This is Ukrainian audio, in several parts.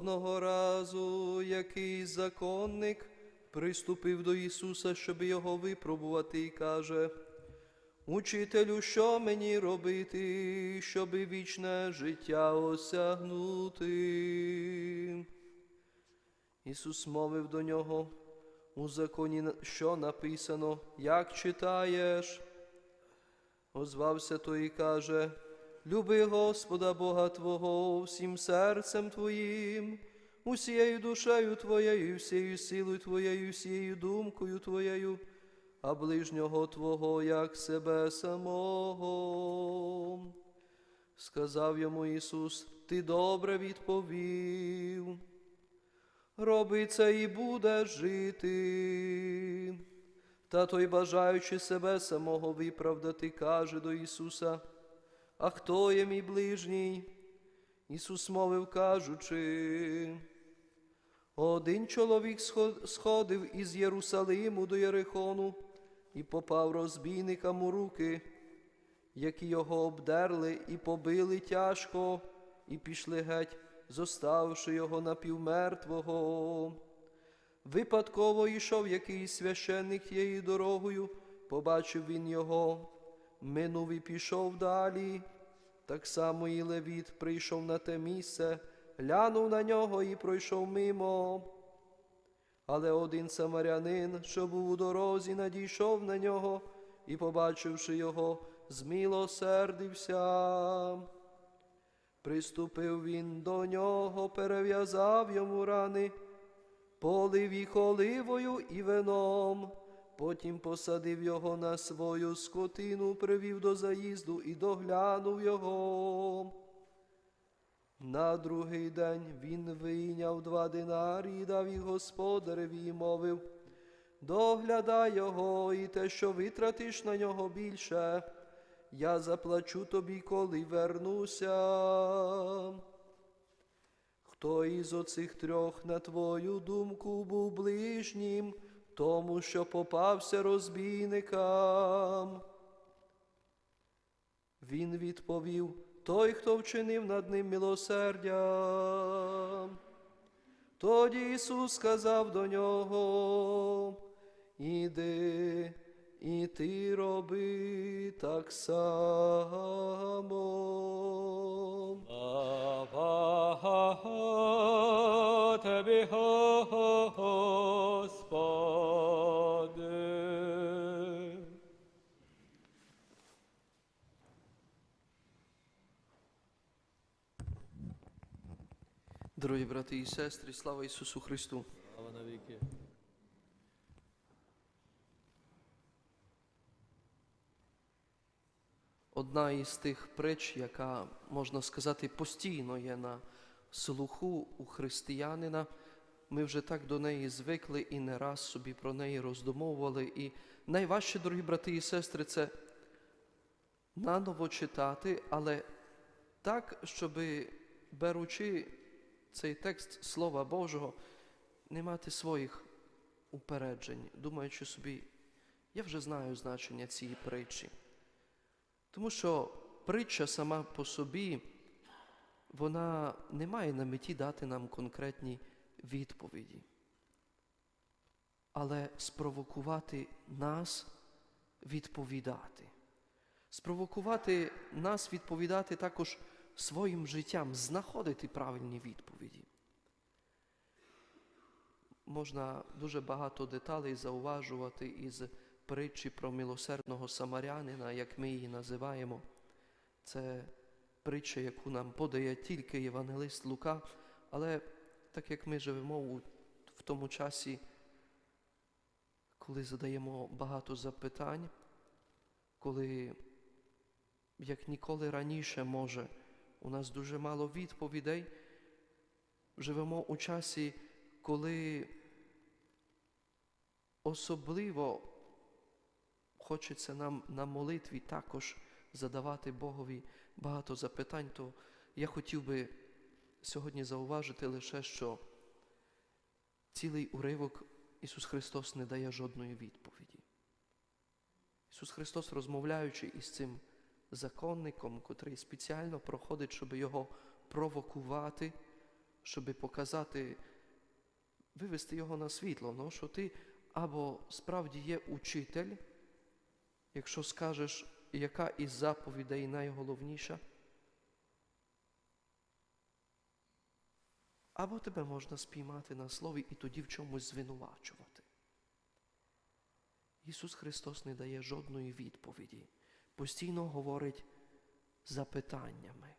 Одного разу якийсь законник приступив до Ісуса, щоб його випробувати, і каже: Учителю, що мені робити, щоб вічне життя осягнути? Ісус мовив до нього, у законі що написано, як читаєш? Озвався той і каже, люби Господа Бога Твого всім серцем Твоїм, усією душею Твоєю, всією силою Твоєю, всією думкою Твоєю, а ближнього Твого, як себе самого. Сказав йому Ісус, Ти добре відповів. Роби це і будеш жити. Та той, бажаючи себе самого виправдати, каже до Ісуса, А хто є мій ближній? Ісус мовив, кажучи, один чоловік сходив із Єрусалиму до Єрихону і попав розбійникам у руки, які його обдерли і побили тяжко, і пішли геть, зоставивши його напівмертвого. Випадково йшов якийсь священник тією дорогою, побачив він його, минув і пішов далі. Так само і Левіт прийшов на те місце, глянув на нього і пройшов мимо. Але один самарянин, що був у дорозі, надійшов на нього і, побачивши його, змилосердився. Приступив він до нього, перев'язав йому рани, полив їх оливою і вином, потім посадив його на свою скотину, привів до заїзду і доглянув його. На другий день він вийняв два динарі і дав їх господареві і мовив, доглядай його, і те, що витратиш на нього більше, я заплачу тобі, коли вернуся. Хто із оцих трьох, на твою думку, був ближнім, тому що попався розбійникам? Він відповів, той, хто вчинив над ним милосердя. Тоді Ісус сказав до нього, іди, і ти роби так само. Слава Тобі, Господи. Дорогі брати і сестри, слава Ісусу Христу! Слава навіки. Одна із тих притч, яка, можна сказати, постійно є на слуху у християнина. Ми вже так до неї звикли і не раз собі про неї роздумовували. І найважче, дорогі брати і сестри, це наново читати, але так, щоб беручи цей текст Слова Божого, не мати своїх упереджень, думаючи собі, я вже знаю значення цієї притчі. Тому що притча сама по собі, вона не має на меті дати нам конкретні відповіді, але спровокувати нас відповідати. Спровокувати нас відповідати також своїм життям, знаходити правильні відповіді. Можна дуже багато деталей зауважувати із притчі про милосердного самарянина, як ми її називаємо. Це притча, яку нам подає тільки Євангелист Лука, але так як ми живемо в тому часі, коли задаємо багато запитань, коли як ніколи раніше може, у нас дуже мало відповідей, живемо у часі, коли особливо хочеться нам на молитві також задавати Богові багато запитань, то я хотів би сьогодні зауважити лише, що цілий уривок Ісус Христос не дає жодної відповіді. Ісус Христос, розмовляючи із цим законником, котрий спеціально проходить, щоб його провокувати, щоб показати, вивести його на світло, ну, що ти або справді є учитель, якщо скажеш, яка із заповідей найголовніша, або тебе можна спіймати на слові і тоді в чомусь звинувачувати. Ісус Христос не дає жодної відповіді, постійно говорить запитаннями.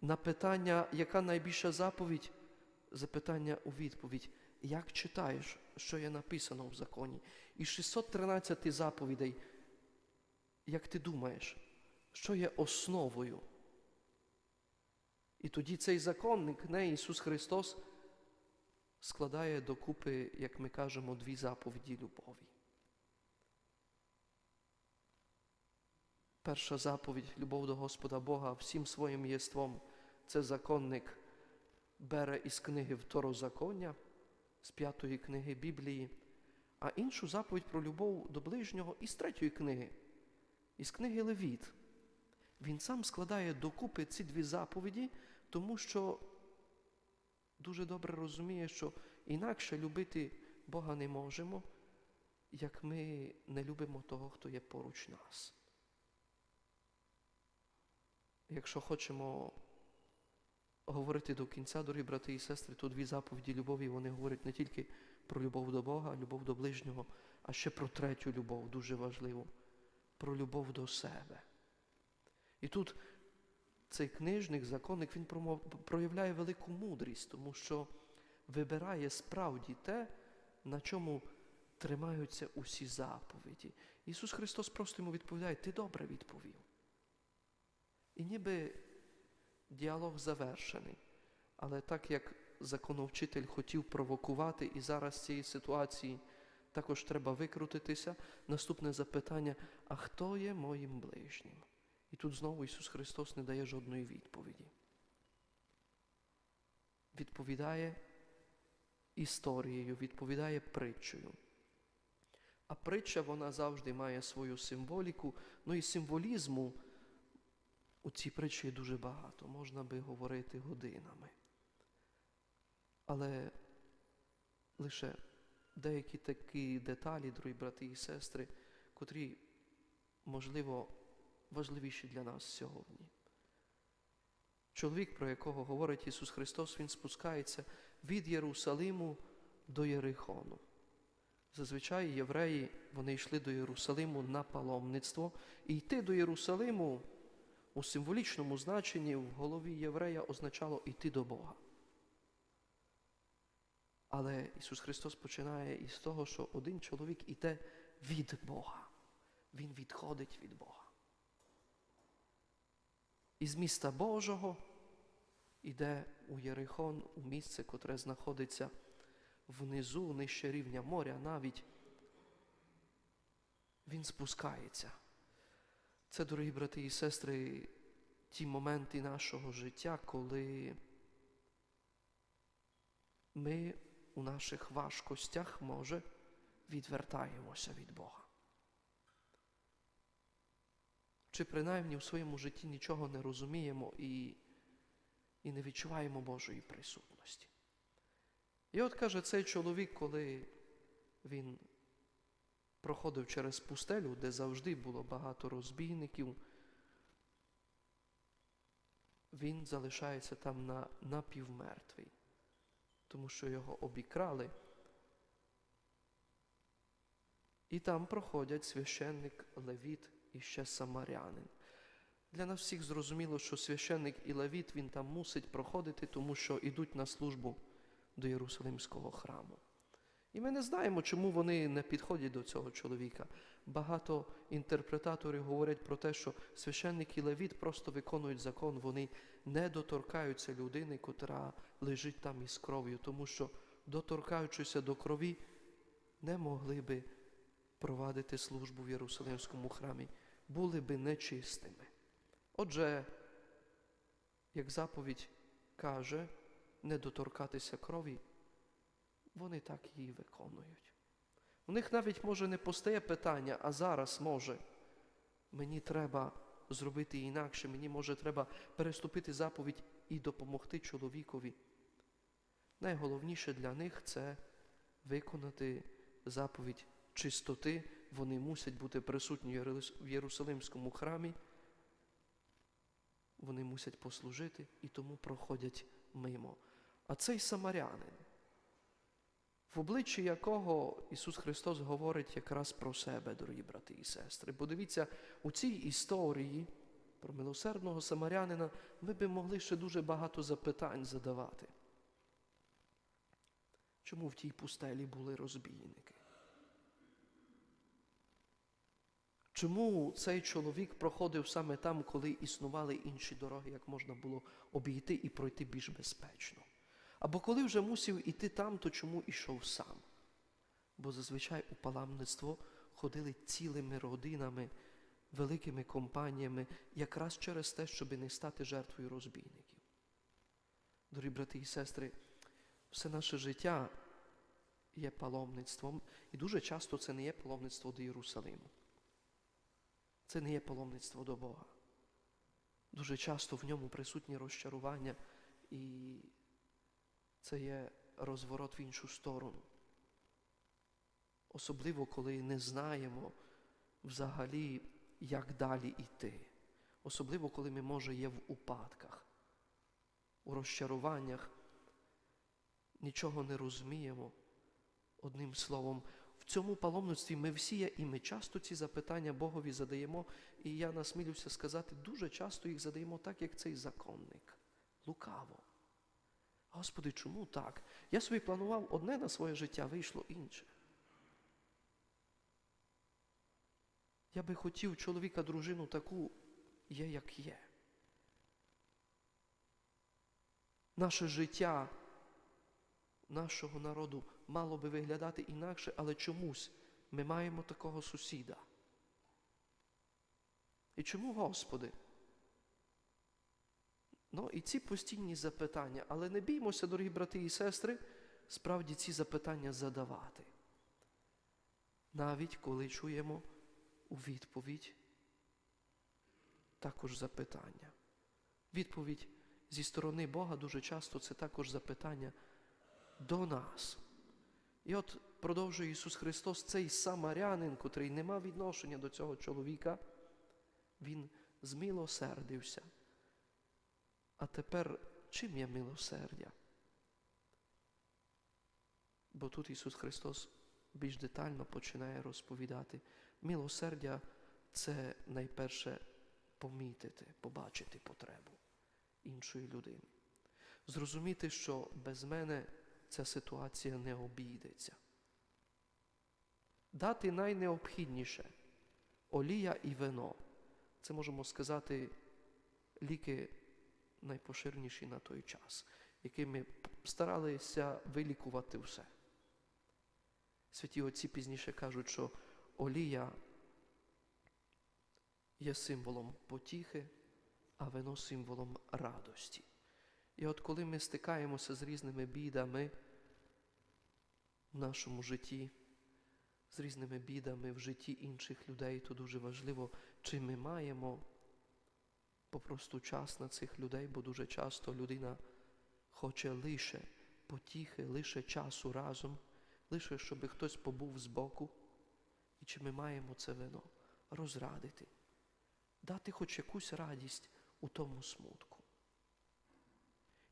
На питання, яка найбільша заповідь, запитання у відповідь. Як читаєш, що є написано в законі? І 613 заповідей, як ти думаєш, що є основою? І тоді цей законник, не Ісус Христос, складає докупи, як ми кажемо, дві заповіді любові. Перша заповідь любов до Господа Бога всім своїм єством це законник бере із книги Второзаконня, з п'ятої книги Біблії, а іншу заповідь про любов до ближнього із третьої книги, із книги Левіт. Він сам складає докупи ці дві заповіді, тому що дуже добре розуміє, що інакше любити Бога не можемо, як ми не любимо того, хто є поруч нас. Якщо хочемо говорити до кінця, дорогі брати і сестри, то дві заповіді любові вони говорять не тільки про любов до Бога, любов до ближнього, а ще про третю любов, дуже важливу, про любов до себе. І тут цей книжник, законник, він проявляє велику мудрість, тому що вибирає справді те, на чому тримаються усі заповіді. Ісус Христос просто йому відповідає, ти добре відповів. І ніби діалог завершений. Але так як законовчитель хотів провокувати, і зараз цієї ситуації також треба викрутитися, наступне запитання: а хто є моїм ближнім? І тут знову Ісус Христос не дає жодної відповіді. Відповідає історією, відповідає притчею. А притча вона завжди має свою символіку, ну і символізму у цій притчі дуже багато, можна би говорити годинами. Але лише деякі такі деталі, дорогі брати і сестри, котрі, можливо, важливіші для нас сьогодні. Чоловік, про якого говорить Ісус Христос, Він спускається від Єрусалиму до Єрихону. Зазвичай євреї вони йшли до Єрусалиму на паломництво, і йти до Єрусалиму у символічному значенні в голові єврея означало йти до Бога. Але Ісус Христос починає із того, що один чоловік іде від Бога. Він відходить від Бога. Із міста Божого іде у Єрихон, у місце, котре знаходиться внизу, нижче рівня моря, навіть він спускається. Це, дорогі брати і сестри, ті моменти нашого життя, коли ми у наших важкостях, може, відвертаємося від Бога. Чи принаймні в своєму житті нічого не розуміємо і, і не відчуваємо Божої присутності. І от каже цей чоловік, коли він проходив через пустелю, де завжди було багато розбійників, він залишається там на, напівмертвий, тому що його обікрали. І там проходять священник Левіт і ще самарянин. Для нас всіх зрозуміло, що священник і Левіт він там мусить проходити, тому що йдуть на службу до Єрусалимського храму. І ми не знаємо, чому вони не підходять до цього чоловіка. Багато інтерпретаторів говорять про те, що священник і левіт просто виконують закон, вони не доторкаються людини, котра лежить там із кров'ю, тому що, доторкаючися до крові, не могли би провадити службу в Єрусалимському храмі, були би нечистими. Отже, як заповідь каже, не доторкатися крові вони так її виконують. У них навіть може не постає питання, а зараз може. Мені треба зробити інакше, мені може треба переступити заповідь і допомогти чоловікові. Найголовніше для них це виконати заповідь чистоти. Вони мусять бути присутні в Єрусалимському храмі. Вони мусять послужити і тому проходять мимо. А цей самарянин, в обличчі якого Ісус Христос говорить якраз про себе, дорогі брати і сестри. Подивіться, у цій історії про милосердного самарянина ми би могли ще дуже багато запитань задавати. Чому в тій пустелі були розбійники? Чому цей чоловік проходив саме там, коли існували інші дороги, як можна було обійти і пройти більш безпечно? Або коли вже мусив іти там, то чому ішов сам? Бо зазвичай у паламництво ходили цілими родинами, великими компаніями, якраз через те, щоб не стати жертвою розбійників. Дорогі брати і сестри, все наше життя є паломництвом, і дуже часто це не є паломництво до Єрусалиму. Це не є паломництво до Бога. Дуже часто в ньому присутні розчарування, і це є розворот в іншу сторону. Особливо, коли не знаємо взагалі, як далі йти. Особливо, коли ми, може, є в упадках, у розчаруваннях, нічого не розуміємо. Одним словом, в цьому паломництві ми всі є, і ми часто ці запитання Богові задаємо, і я насмілюся сказати, дуже часто їх задаємо так, як цей законник. Лукаво. Господи, чому так? Я собі планував одне на своє життя, вийшло інше. Я би хотів чоловіка, дружину таку є, як є. Наше життя нашого народу мало би виглядати інакше, але чомусь ми маємо такого сусіда. І чому, Господи? Ну, і ці постійні запитання, але не біймося, дорогі брати і сестри, справді ці запитання задавати. Навіть коли чуємо у відповідь також запитання. Відповідь зі сторони Бога дуже часто це також запитання до нас. І от продовжує Ісус Христос, цей самарянин, котрий не мав відношення до цього чоловіка, Він змилосердився. А тепер чим є милосердя? Бо тут Ісус Христос більш детально починає розповідати. Милосердя це найперше помітити, побачити потребу іншої людини. Зрозуміти, що без мене ця ситуація не обійдеться. Дати найнеобхідніше олія і вино. Це можемо сказати ліки найпоширеніші на той час, якими старалися вилікувати все. Святі отці пізніше кажуть, що олія є символом потіхи, а вино символом радості. І от коли ми стикаємося з різними бідами в нашому житті, з різними бідами в житті інших людей, то дуже важливо, чи ми маємо попросту час на цих людей, бо дуже часто людина хоче лише потіхи, лише часу разом, лише щоб хтось побув збоку. І чи ми маємо це вино розрадити, дати хоч якусь радість у тому смутку.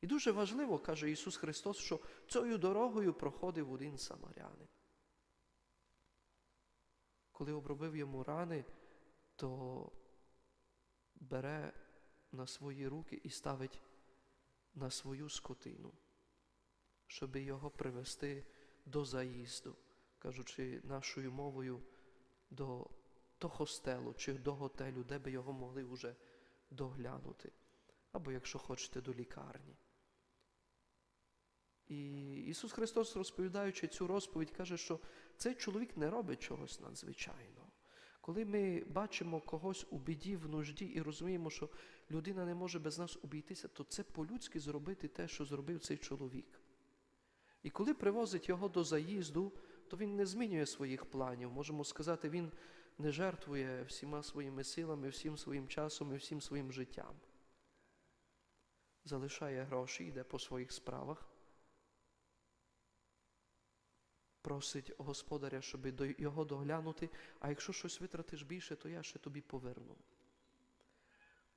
І дуже важливо, каже Ісус Христос, що цією дорогою проходив один самарянин. Коли обробив йому рани, то бере на свої руки і ставить на свою скотину, щоб його привести до заїзду, кажучи нашою мовою, до, до хостелу чи до готелю, де би його могли вже доглянути. Або, якщо хочете, до лікарні. І Ісус Христос, розповідаючи цю розповідь, каже, що цей чоловік не робить чогось надзвичайного. Коли ми бачимо когось у біді, в нужді і розуміємо, що людина не може без нас обійтися, то це по-людськи зробити те, що зробив цей чоловік. І коли привозить його до заїзду, то він не змінює своїх планів. Можемо сказати, він не жертвує всіма своїми силами, всім своїм часом і всім своїм життям. залишає гроші, йде по своїх справах, просить господаря, щоб його доглянути, а якщо щось витратиш більше, то я ще тобі поверну.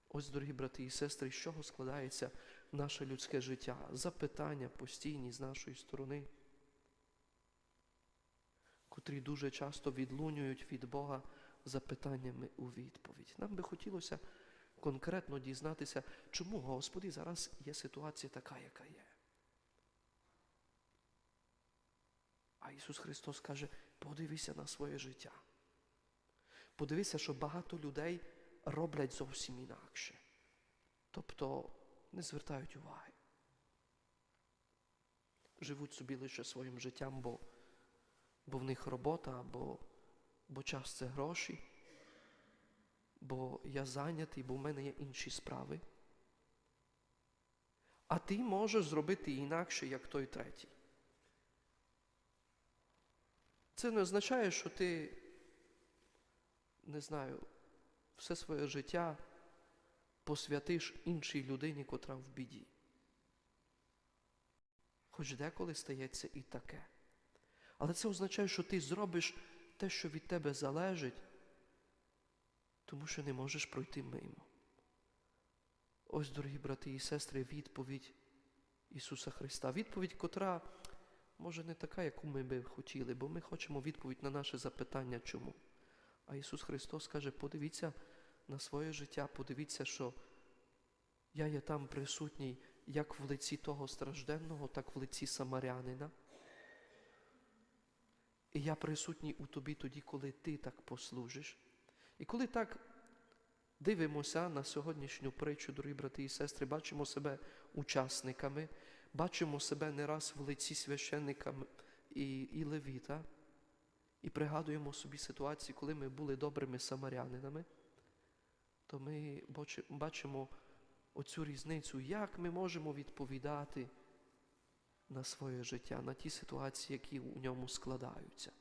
Ось, дорогі брати і сестри, з чого складається наше людське життя? Запитання постійні з нашої сторони, котрі дуже часто відлунюють від Бога запитаннями у відповідь. Нам би хотілося конкретно дізнатися, чому, Господи, зараз є ситуація така, яка є. А Ісус Христос каже, подивися на своє життя. Подивися, що багато людей роблять зовсім інакше. Тобто не звертають уваги. Живуть собі лише своїм життям, бо, бо в них робота, бо, бо час це гроші, бо я зайнятий, бо в мене є інші справи. А ти можеш зробити інакше, як той третій. Це не означає, що ти, не знаю, все своє життя посвятиш іншій людині, котра в біді. Хоч деколи стається і таке. Але це означає, що ти зробиш те, що від тебе залежить, тому що не можеш пройти мимо. Ось, дорогі брати і сестри, відповідь Ісуса Христа. Відповідь, котра може не така, яку ми би хотіли, бо ми хочемо відповідь на наше запитання чому. А Ісус Христос каже, подивіться на своє життя, подивіться, що я є там присутній як в лиці того стражденного, так в лиці самарянина. І я присутній у тобі тоді, коли ти так послужиш. І коли так дивимося на сьогоднішню притчу, дорогі брати і сестри, бачимо себе учасниками, бачимо себе не раз в лиці священника і, і левіта, і пригадуємо собі ситуації, коли ми були добрими самарянинами, то ми бачимо оцю різницю, як ми можемо відповідати на своє життя, на ті ситуації, які у ньому складаються.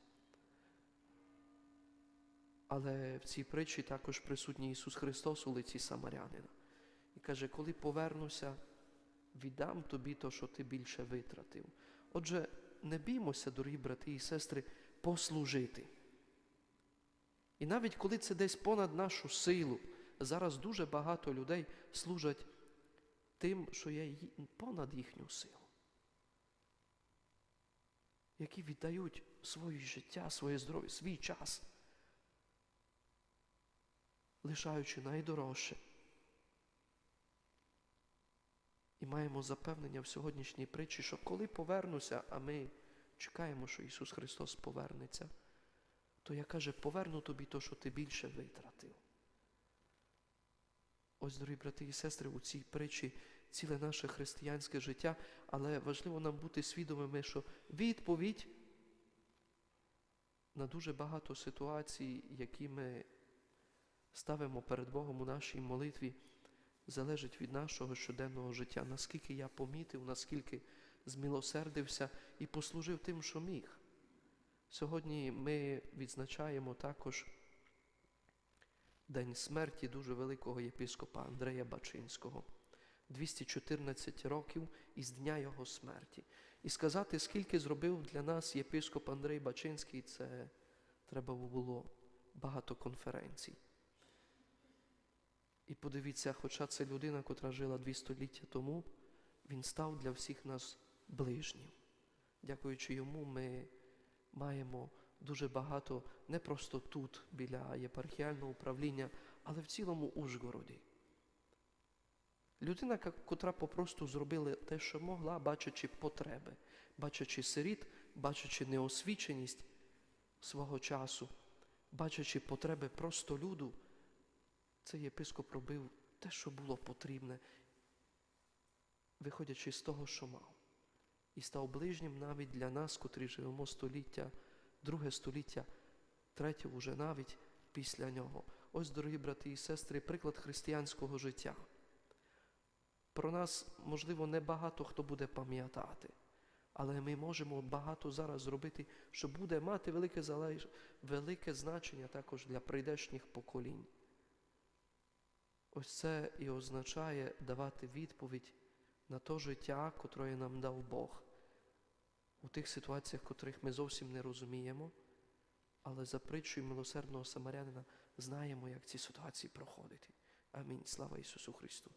Але в цій притчі також присутній Ісус Христос у лиці Самарянина. І каже, коли повернуся, віддам тобі то, що ти більше витратив. Отже, не біймося, дорогі брати і сестри, послужити. І навіть коли це десь понад нашу силу, зараз дуже багато людей служать тим, що є понад їхню силу, які віддають своє життя, своє здоров'я, свій час, лишаючи найдорожче. І маємо запевнення в сьогоднішній притчі, що коли повернуся, а ми чекаємо, що Ісус Христос повернеться, то я каже, поверну тобі то, що ти більше витратив. Ось, дорогі брати і сестри, у цій притчі ціле наше християнське життя, але важливо нам бути свідомими, що відповідь на дуже багато ситуацій, які ми ставимо перед Богом у нашій молитві, залежить від нашого щоденного життя, наскільки я помітив, наскільки змілосердився і послужив тим, що міг. Сьогодні ми відзначаємо також день смерті дуже великого єпископа Андрея Бачинського. 214 років із дня його смерті. І сказати, скільки зробив для нас єпископ Андрей Бачинський, це треба було багато конференцій. І подивіться, хоча це людина, котра жила дві століття тому, він став для всіх нас ближнім. Дякуючи йому, ми маємо дуже багато не просто тут, біля єпархіального управління, але в цілому Ужгороді. Людина, котра попросту зробила те, що могла, бачачи потреби, бачачи сиріт, бачачи неосвіченість свого часу, бачачи потреби просто люду, цей єпископ робив те, що було потрібне, виходячи з того, що мав. І став ближнім навіть для нас, котрі живемо століття, друге століття, третє уже навіть після нього. Ось, дорогі брати і сестри, приклад християнського життя. Про нас, можливо, не багато хто буде пам'ятати, але ми можемо багато зараз зробити, що буде мати велике, залеж... велике значення також для прийдешніх поколінь. Ось це і означає давати відповідь на то життя, котре нам дав Бог. У тих ситуаціях, котрих ми зовсім не розуміємо, але за притчою милосердного самарянина знаємо, як ці ситуації проходити. Амінь. Слава Ісусу Христу.